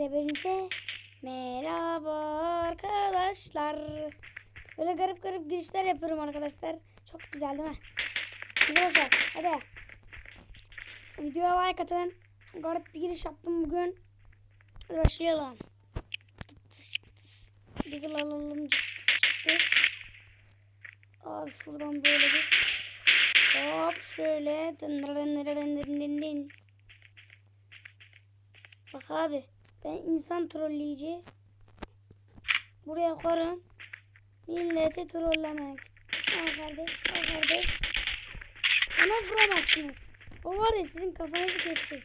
hepinize merhaba arkadaşlar. Böyle garip garip girişler yapıyorum arkadaşlar. Çok güzel değil mi? Arkadaşlar hadi. Videoya like atın. Garip bir giriş yaptım bugün. Hadi başlayalım. Diggle alalım. Abi şuradan böyle bir hop şöyle dın dın dın dın dın dın. Bak abi ben insan trolleyici buraya koyarım milleti trollemek. Al kardeş al kardeş. Bana vuramazsınız. O var ya sizin kafanızı kesecek.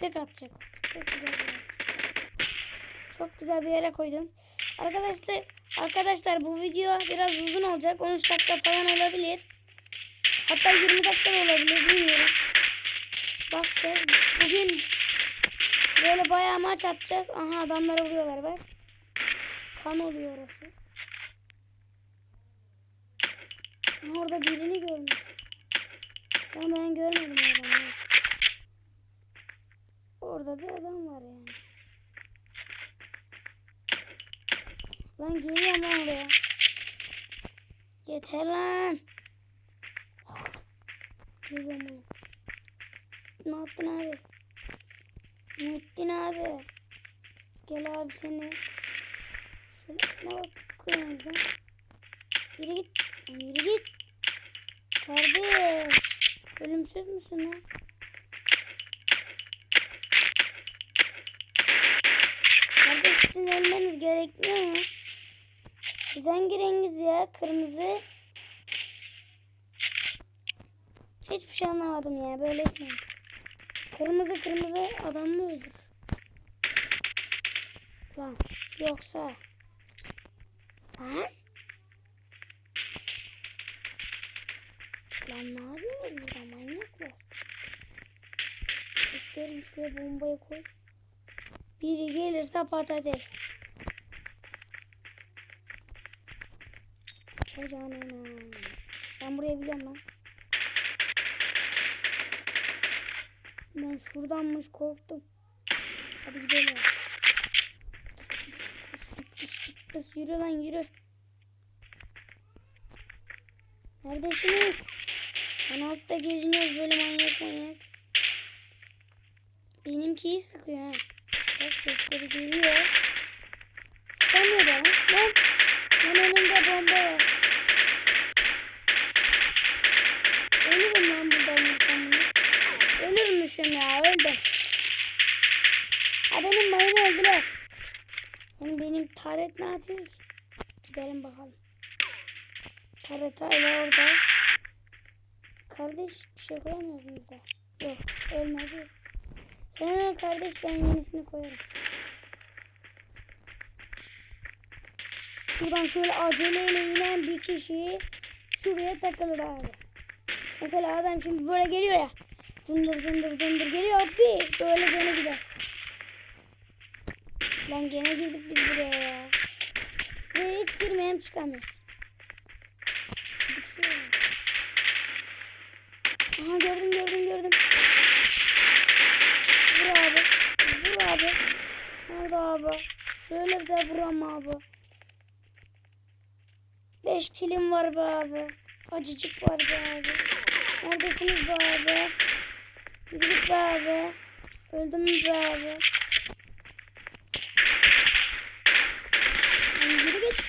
Tek atacak. Çok güzel bir yer. Çok güzel bir yere koydum. Arkadaşlar arkadaşlar bu video biraz uzun olacak. 13 dakika falan olabilir. Hatta 20 dakika da olabilir bilmiyorum. Bakacağız. Bugün Böyle bayağı maç atacağız. Aha adamlara vuruyorlar bak. Kan oluyor orası. Orada birini görmüş. Ama ben görmedim adamı. Orada bir adam var yani. Lan geliyorum lan oraya. Yeter lan. Geliyorum lan. Ne yaptın abi? Muhittin abi. Gel abi seni. Şöyle ne bakıyorsunuz lan? Yürü git. Yürü git. Kardeş. Ölümsüz müsün lan? Kardeş sizin ölmeniz gerekmiyor mu? Siz hangi rengiz ya? Kırmızı. Hiçbir şey anlamadım ya. Böyle etmeyin. Kırmızı kırmızı adam mı öldür? Lan yoksa Lan Lan ne yapıyorsunuz burada manyaklar? İsterim şuraya bombayı koy. Biri gelirse patates. Canına. Ben burayı biliyorum lan. Ben şuradanmış korktum. Hadi gidelim. Kız yürü lan yürü. Neredesiniz? Ben altta geziniyoruz böyle manyak manyak. Benimkiyi sıkıyor ha. Sesleri geliyor. Sıkamıyor da lan. Lan. Lan önümde bomba var. Ölürüm lan. Ölürmüşüm ya öldüm. Ha benim mayını öldüler. Oğlum benim taret ne yapıyor ki? Gidelim bakalım. Taret hala orada. Kardeş bir şey koyamıyoruz muyuz da? Yok ölmedi. Sen kardeş ben yenisini koyarım. Şuradan şöyle aceleyle inen bir kişi şuraya takılır abi. Mesela adam şimdi böyle geliyor ya. Dındır dındır dındır geliyor bir böyle canı gider. Lan gene girdik biz buraya ya. Buraya hiç girmeyem çıkamıyor. Aha gördüm gördüm gördüm. Vur abi. Vur abi. Nerede abi? Şöyle de vuram abi. Beş kilim var be abi. Acıcık var be abi. Neredesiniz be abi? Git be abi. Öldüm be abi? Yürü git.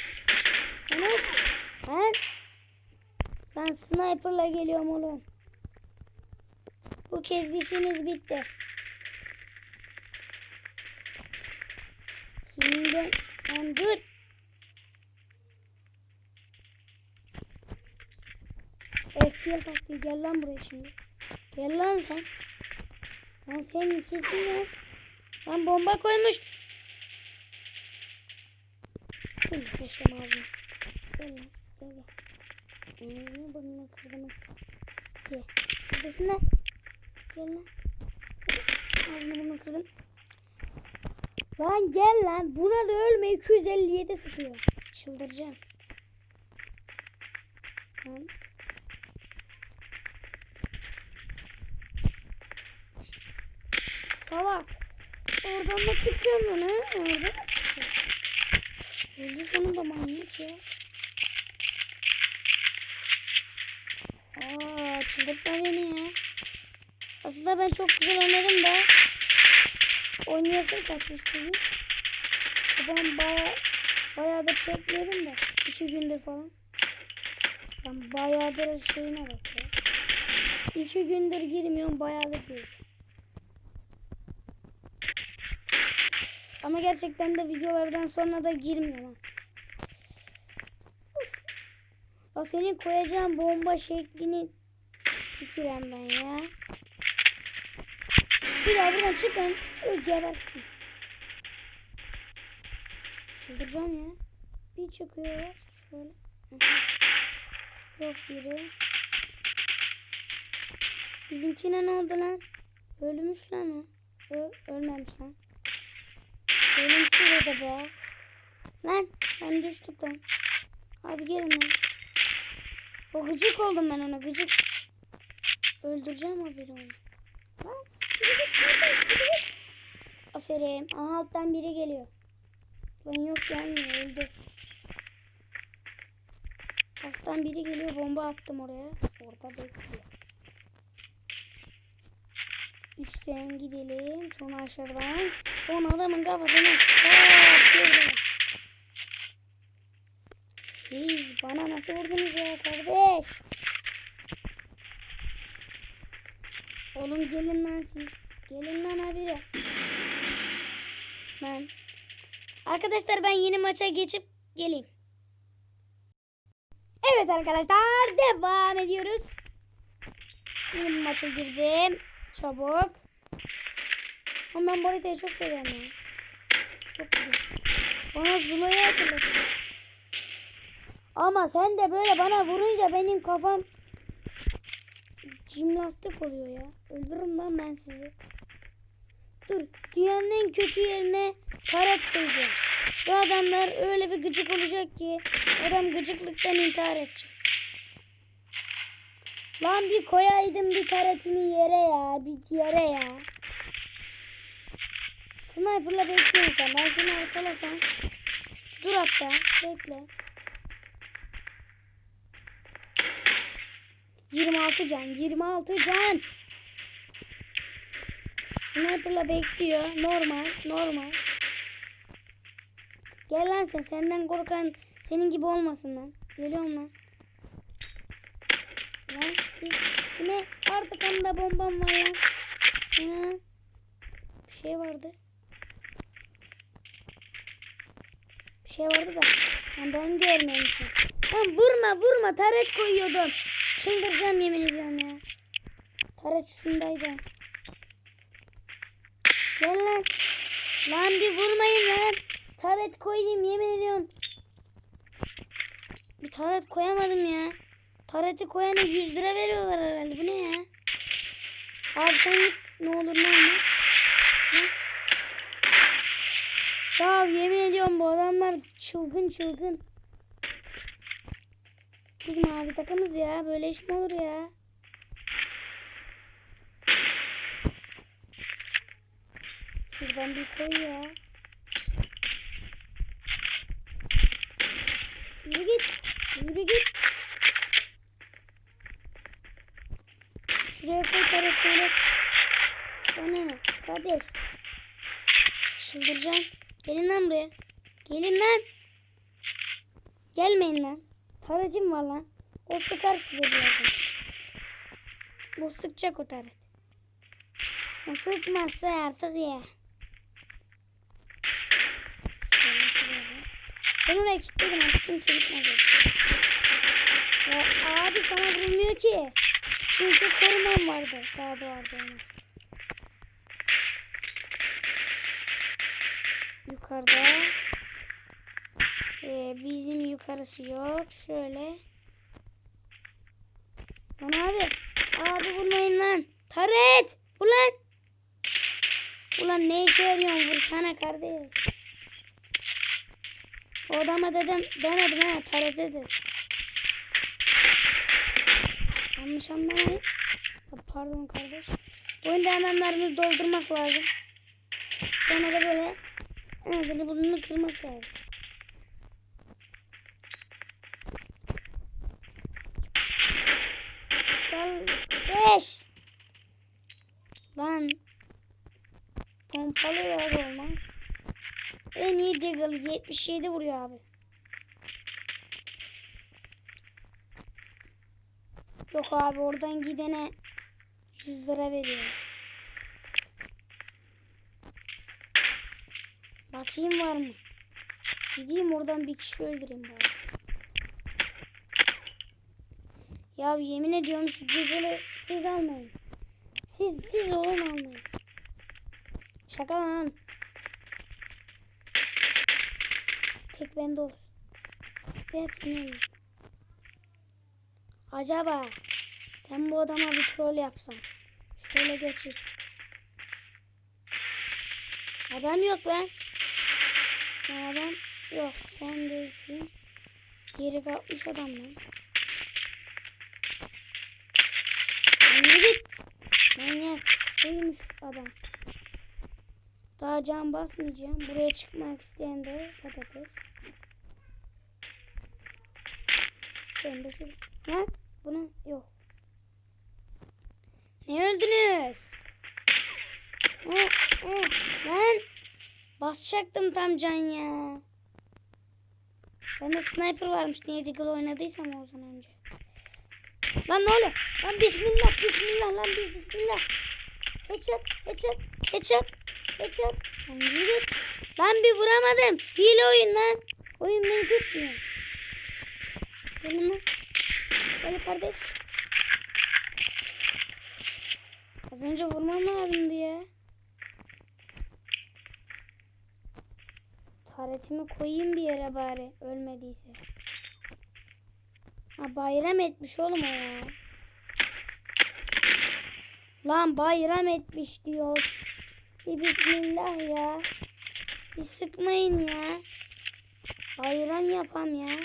Lan Ben ben sniperla geliyorum oğlum. Bu kez bir işiniz bitti. Şimdi lan dur. FPS taktiği gel lan buraya şimdi. Gel lan sen. Ben senin kesin lan. Lan bomba koymuş. Şimdi sıçtım ağzına. Gel lan. Gel gel. Ee, burnunu kırdım. Gel. Neredesin lan? Gel lan. Ağzını burnunu kırdım. Lan gel lan. Buna da ölme 257 sıkıyor. Çıldıracağım. Lan. Salak. Oradan da çıkacağım ben ha. Oradan da çıkacağım. Öldü sonunda manyak ya. Aa çıldırtma beni ya. Aslında ben çok güzel oynadım da. Oynayasın kaçmış gibi. Ben baya bayağıdır çekmiyorum da. iki gündür falan. Ben bayağıdır şeyine bak ya. İki gündür girmiyorum bayağıdır diyorum. Ama gerçekten de videolardan sonra da girmiyorum ha. O senin koyacağın bomba şeklini tükürem ben ya. Bir daha buradan çıkın. Öl gebertin. Çıldıracağım ya. Bir çıkıyorlar. Şöyle. Yok biri. Bizimkine ne oldu lan? Ölmüş lan o. Ö ölmemiş lan. Ölümsüz o da be. Lan ben düştük lan. Abi gelin lan. O gıcık oldum ben ona gıcık. Öldüreceğim haberi onu. Lan. Aferin. Aha alttan biri geliyor. Lan yok gelmiyor öldü. Alttan biri geliyor bomba attım oraya. Orada bekliyor. Üstten gidelim. Sonra aşağıdan. Son adamın patlıyorum. Siz bana nasıl vurdunuz ya kardeş? Oğlum gelin lan siz. Gelin lan habire. Ben. Arkadaşlar ben yeni maça geçip geleyim. Evet arkadaşlar devam ediyoruz. Yeni maça girdim. Çabuk. Ama ben bu haritayı çok seviyorum ya. Çok güzel. Bana Zula'yı hatırlatıyor. Ama sen de böyle bana vurunca benim kafam jimnastik oluyor ya. Öldürürüm lan ben sizi. Dur. Dünyanın en kötü yerine taret koyacağım. Bu adamlar öyle bir gıcık olacak ki adam gıcıklıktan intihar edecek. Lan bir koyaydım bir taretimi yere ya. Bir yere ya. Sniper'la bekliyorsun sen. Ben seni arkalasam. Dur hatta. Bekle. 26 can. 26 can. Sniper'la bekliyor. Normal. Normal. Gel lan sen. Senden korkan senin gibi olmasın lan. Geliyorum lan. Kime? Artık anda bombam var lan. Ha. Bir şey vardı. Bir şey vardı da. Ben, ben görmemişim. Lan vurma vurma. Taret koyuyordum. Çıldıracağım yemin ediyorum ya. Taret şundaydı. Gel lan. Lan bir vurmayın lan. Taret koyayım yemin ediyorum. Bir taret koyamadım ya. Tareti koyana 100 lira veriyorlar herhalde. Bu ne ya? Abi sen git ne olur ne olmaz. Ya yemin ediyorum bu adamlar çılgın çılgın. Biz mavi takımız ya. Böyle iş mi olur ya? Şuradan bir koy ya. Yürü git. Yürü git. Şuraya koy taret. Bana ne? Kardeş. Çıldıracağım. Gelin lan buraya. Gelin lan. Gelmeyin lan. Taracım var lan. O sıkar size birazdan. Bu sıkacak o taret. O sıkmazsa artık ya. Ben oraya kilitledim kimse gitmedi. Abi sana vurmuyor ki. Çünkü korumam vardı. Daha doğardı olmaz. Yukarıda. Ee, bizim yukarısı yok. Şöyle. Lan abi. Abi vurmayın lan. Taret. Ulan. Ulan ne işe yarıyorsun vursana kardeş. O adama dedim demedim ha taret dedim. Yanlış anlamayın. Pardon kardeş. Oyunda hemen mermi doldurmak lazım. Sonra da böyle ağzını burnunu kırmak lazım. Kardeş. Lan. Pompalı yer olmaz. En iyi Deagle 77 vuruyor abi. Yok abi oradan gidene 100 lira veriyor. Bakayım var mı? Gideyim oradan bir kişi öldüreyim bari. Ya yemin ediyorum şu Deagle'ı siz almayın. Siz siz olun almayın. Şaka lan. Tek bende olsun. Ve hepsini alayım. Acaba ben bu adama bir troll yapsam. Şöyle geçip. Adam yok lan. Adam yok sen değilsin. Geri kalkmış adam lan. Yürü git. Manyak. Uyumuş adam. Daha can basmayacağım. Buraya çıkmak isteyen de patates. Ben de şu... Lan buna yok. Ne öldünüz? Lan basacaktım tam can ya. Bende sniper varmış. Niye Deagle oynadıysam o zaman önce. Lan ne oluyor? Lan bismillah bismillah lan biz bismillah. Headshot headshot headshot headshot. Lan yürü. Lan bir vuramadım. Hile oyun lan. Oyun beni tutmuyor. Gelin lan. Gel kardeş. Az önce vurmam lazımdı ya. Taretimi koyayım bir yere bari ölmediyse. Ha bayram etmiş oğlum o. Lan bayram etmiş diyor. Bir bismillah ya. Bir sıkmayın ya. Bayram yapam ya.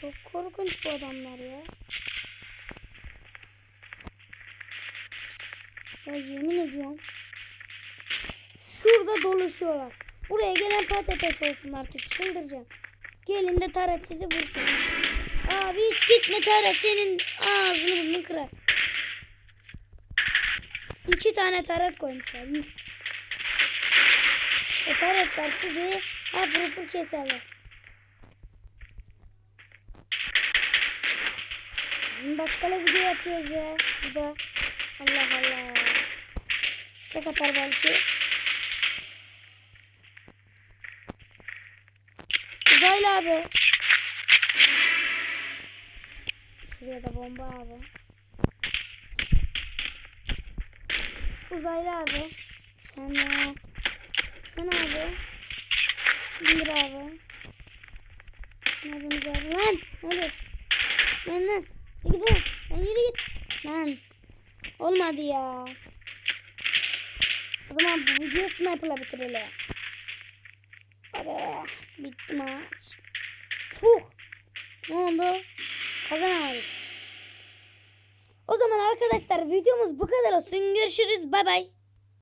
Çok korkunç bu adamlar ya. Ya yemin ediyorum. Şurada dolaşıyorlar. Buraya gelen patates olsun artık çıldıracağım. Gelin de sizi vursun. Abi hiç gitme taret senin ağzını burnunu kırar. İki tane taret koymuşlar. Yuh. O taretler sizi hapır hapır keserler. 10 dakikalık video yapıyoruz ya. Bu da Allah Allah. Tek atar belki. Uzaylı abi. Şuraya da bomba abi. Uzaylı abi. Sen de. Sen abi. İndir abi. Ne yapıyorsunuz abi? Lan! Ne oluyor? Lan lan. Lan. Lan yürü git. Lan. Olmadı ya. O zaman bu videoyu sniper'la bitirelim. Hadi. Bitti maç. Puh. Ne oldu? Kazanamadık. O zaman arkadaşlar videomuz bu kadar olsun. Görüşürüz. Bay bay.